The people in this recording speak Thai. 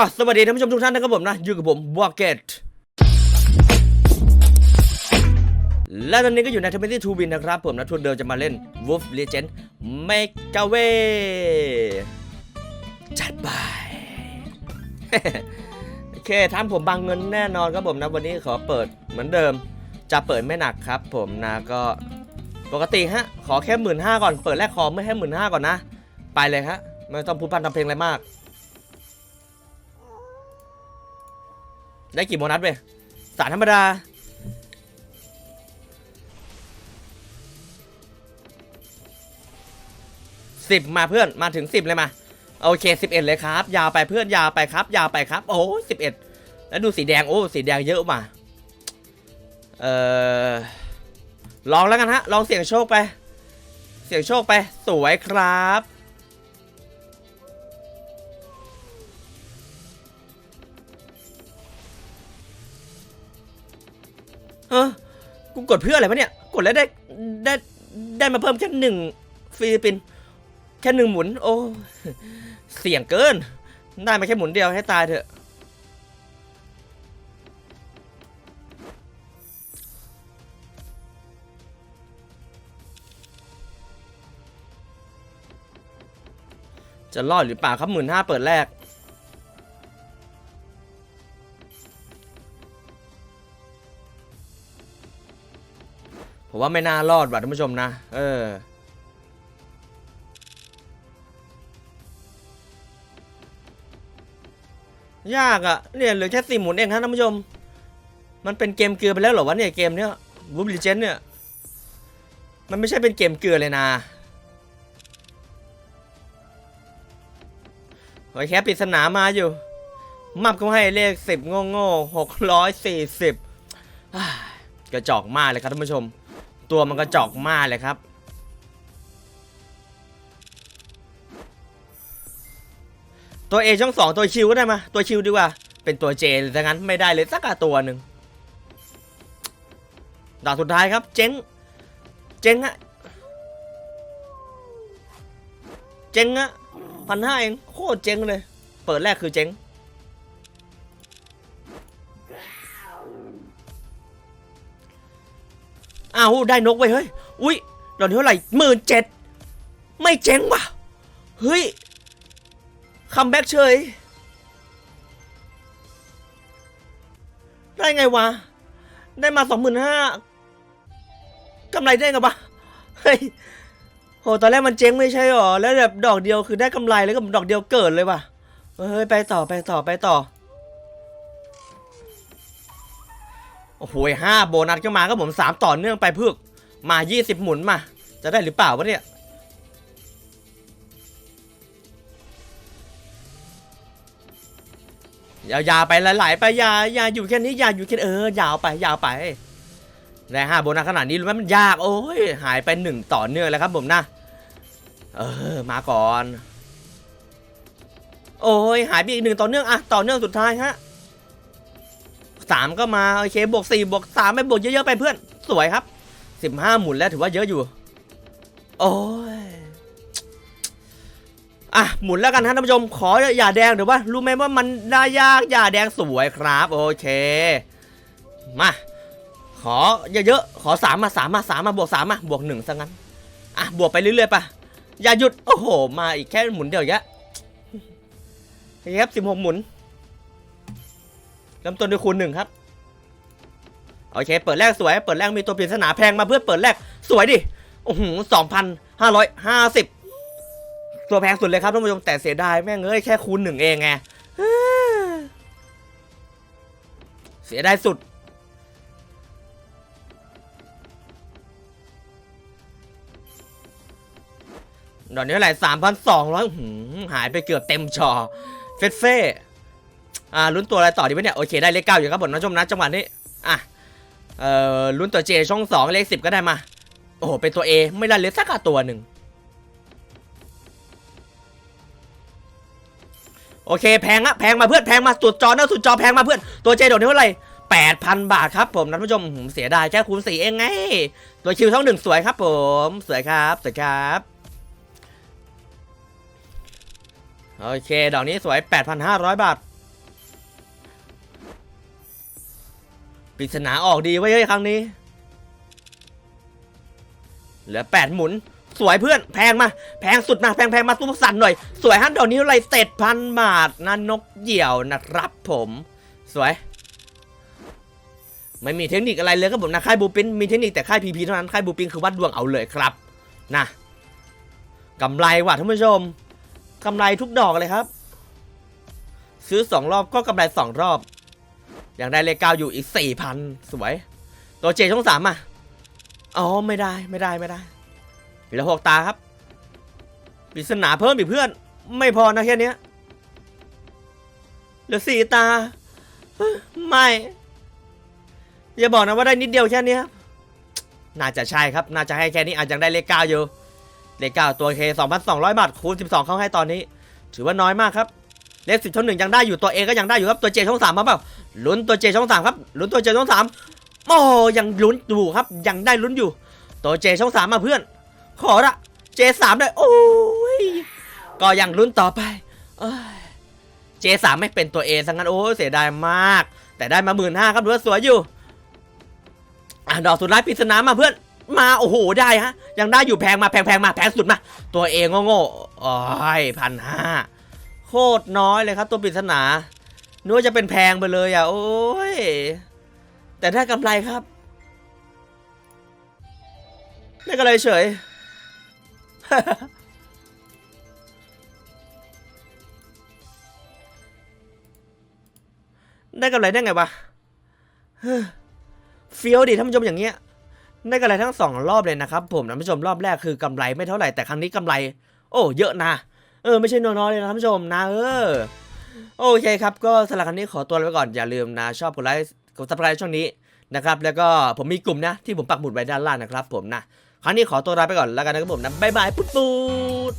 ก็สวัสดีท่านผู้ชมทุกท่านนะครับผมนะอยู่กับผมวอเกตและตอนนี้ก็อยู่ในทเวนตี้ทูบินนะครับผมนะทุนเดิมจะมาเล่น Wolf Legend m e a w a y จัดไปโอเคทำผมบางเงินแน่นอนครับผมนะ วันนี้ขอเปิดเหมือนเดิม จะเปิดไม่หนักครับผมนะก็ปกติฮะ ขอแค่หมื่นห้าก่อน เปิดแรกคอไม่ให้หมื่นห้าก่อนนะ ไปเลยฮะ ไม่ต้องพูดพันทำเพลงอะไรมาก ได้กี่โบนัสเว้ยสารธรรมดา สิบมาเพื่อนมาถึงสิบเลยมา โอเคสิบเอ็ดเลยครับ ยาวไปเพื่อนยาวไปครับ ยาวไปครับ โอ้สิบเอ็ดแล้วดูสีแดงโอ้สีแดงเยอะมาเออลองแล้วกันฮะ ลองเสี่ยงโชคไป เสี่ยงโชคไป สวยครับ เออ กูกดเพื่ออะไรวะเนี่ย กดแล้วได้ได้ได้มาเพิ่มแค่หนึ่งฟิลิปปินแค่หนึ่งหมุน โอ้เสี่ยงเกิน ได้มาแค่หมุนเดียวให้ตายเถอะ จะรอดหรือเปล่าครับหมื่นห้าเปิดแรก ผมว่าไม่น่ารอดว่ะท่านผู้ชมนะ เออ ยากอะเนี่ยเหลือแค่สี่หมุนเองครับท่านผู้ชม มันเป็นเกมเกลือไปแล้วเหรอวะเนี่ยเกมเนี้ยวูฟลิเจนเนี่ย มันไม่ใช่เป็นเกมเกลือเลยนะโอ้ยแค่ปริศนามาอยู่ มับเขาให้เลขสิบโง่โง่หกร้อยสี่สิบกระจอกมากเลยครับท่านผู้ชม ตัวมันกระจอกมากเลยครับ ตัวเอช่องสองตัวชิวก็ได้มาตัวชิวดีกว่า เป็นตัวเจเลยถ้างั้นไม่ได้เลยสักตัวหนึ่งดาวสุดท้ายครับ เจ๊ง เจ๊งอะเจ๊งอะพันห้าเองโคตรเจ๊งเลย เปิดแรกคือเจ๊ง อ้าวได้นกไว้เฮ้ย อุ้ยดอกนี้เท่าไหร่หมื่นเจ็ดไม่เจ๊งว่ะ เฮ้ย คัมแบ็กเฉย ได้ไงวะ ได้มาสองหมื่นห้ากำไรได้ไงวะเฮ้ยโหตอนแรกมันเจ๊งไม่ใช่หรอ แล้วแบบดอกเดียวคือได้กำไรแล้วก็ดอกเดียวเกิดเลยว่ะ เฮ้ย ไปต่อไปต่อไปต่อ โอ้โหห้าโบนัสก็มาก็ผมสามต่อเนื่องไปพึกมา20หมุนมา จะได้หรือเปล่าวะเนี่ยยาวๆไปหลายๆไปอย่าอย่าอยู่แค่นี้อย่าอยู่แค่เออยาวไปยาวไปได้ห้าโบนัสขนาดนี้รู้ไหมมันยากโอ้ยหายไปหนึ่งต่อเนื่องแล้วครับผมนะเออมาก่อน โอ้ยหายไปอีกหนึ่งต่อเนื่องอะต่อเนื่องสุดท้ายฮะ สามก็มาโอเคบวกสี่บวกสามไปบวกเยอะๆไปเพื่อนสวยครับสิบห้าหมุนแล้วถือว่าเยอะอยู่ โอ้ยอะหมุนแล้วกันฮะท่านผู้ชมขออย่าแดงเดี๋ยวว่ารู้ไหมว่ามันได้ยากอย่าแดงสวยครับ โอเค มาขอเยอะๆขอสามมาสามมาสามมาบวกสามมาบวกหนึ่งซะงั้นอะบวกไปเรื่อยๆปะอย่าหยุดโอ้โห มาอีกแค่หมุนเดียวแยะโอเคครับสิบหกหมุน เริ่มต้นด้วยคูณหนึ่งครับโอเค เปิดแรกสวย เปิดแรกมีตัวปริศนาแพงมาเพื่อเปิดแรกสวยดิโอ้โหสองพันห้าร้อยห้าสิบตัวแพงสุดเลยครับท่านผู้ชมแต่เสียดายแม่งเอ้ยแค่คูณหนึ่งเองไงเสียดายสุด ดอกนี้เท่าไหร่สามพันสองร้อยหายไปเกือบเต็มจอเฟสเฟ่ อ่าลุ้นตัวอะไรต่อดีวะเนี่ยโอเคได้เลขเก้าอยู่ครับผมนะชมนะจังหวะนี้อะเอ่อลุ้นตัวเจช่องสองเลขสิบก็ได้มาโอ้โหเป็นตัว A ไม่ได้เลยสักตัวหนึ่งโอเคแพงอะแพงมาเพื่อนแพงมาสุดจอเนอะสุดจอแพงมาเพื่อนตัวเจโดดเท่าไหร่แปดพันบาทครับผมนะท่านผู้ชมผมเสียดายแค่คูณสี่เองไง ตัวคิวช่องหนึ่งสวยครับผมสวยครับสวยครับโอเคดอกนี้สวย 8,500 บาท ปริศนาออกดีไว้เฮ้ยครั้งนี้ เหลือแปดหมุน สวยเพื่อน แพงมา แพงสุดมาแพงแพงมาตุ้มสันหน่อย สวยฮันดอกนี้อะไรเจ็ดพันบาทนะนกเหยี่ยวนะครับผม สวย ไม่มีเทคนิคอะไรเลยครับผมนะค่ายบูปินมีเทคนิคแต่ค่ายพีพีเท่านั้นค่ายบูปินคือวัดดวงเอาเลยครับ นะกำไรว่ะท่านผู้ชมกำไรทุกดอกเลยครับ ซื้อสองรอบก็กำไรสองรอบ อย่างได้เลขเก้าอยู่อีกสี่พันสวย ตัวเจช่องสามอะอ๋อไม่ได้ไม่ได้ไม่ได้เหลือหกตาครับปริศนาเพิ่มอีกเพื่อน ไม่พอนะแค่นี้เหลือสี่ตา ไม่ อย่าบอกนะว่าได้นิดเดียวแค่นี้น่าจะใช่ครับ น่าจะให้แค่นี้อาจจะได้เลขเก้าอยู่ เลขเก้าตัวเคสองพันสองร้อยบาทคูณสิบสองเข้าให้ตอนนี้ ถือว่าน้อยมากครับ เลขสิบช่องหนึ่งยังได้อยู่ตัวเอก็ยังได้อยู่ครับ ตัวเจช่องสามมาเปล่า ลุ้นตัวเจช่องสามครับลุ้นตัวเจช่องสามโอ้ยังลุ้นอยู่ครับ ยังได้ลุ้นอยู่ ตัวเจช่องสามมาเพื่อน ขอละเจสามได้โอ้ยก็ยังลุ้นต่อไปเจสามไม่เป็นตัวเอสังกันโอ้เสียดายมาก แต่ได้มาหมื่นห้าครับถือว่าสวยอยู่อดอกสุดท้ายปริศนามาเพื่อนมาโอ้โหได้ฮะ ยังได้อยู่แพงมาแพงแพงมาแพงสุดมา ตัวเองโง่ๆอ้ยพันห้าโคตรน้อยเลยครับตัวปริศนา นึกว่าจะเป็นแพงไปเลยอะ โอ้ย แต่ได้กำไรครับได้กำไรเฉย ได้กำไรได้ไงวะเฮ้อเฟี้ยวดิท่านผู้ชมอย่างเงี้ย ได้กำไรทั้งสองรอบเลยนะครับผมท่านผู้ชมรอบแรกคือกำไรไม่เท่าไหร่แต่ครั้งนี้กำไร โอ้ เยอะนะ เออ ไม่ใช่น้อยๆเลยนะท่านผู้ชมนะเออ โอเคครับ ก็สำหรับคำนี้ขอตัวไปก่อน อย่าลืมนะ ชอบกดไลค์กดซับสไครต์ช่องนี้นะครับ แล้วก็ผมมีกลุ่มนะ ที่ผมปักหมุดไว้ด้านล่างนะครับผมนะ ครั้งนี้ขอตัวลาไปก่อนแล้วกันนะครับผมนะ บ๊ายบาย ปุ๊บปุ๊ด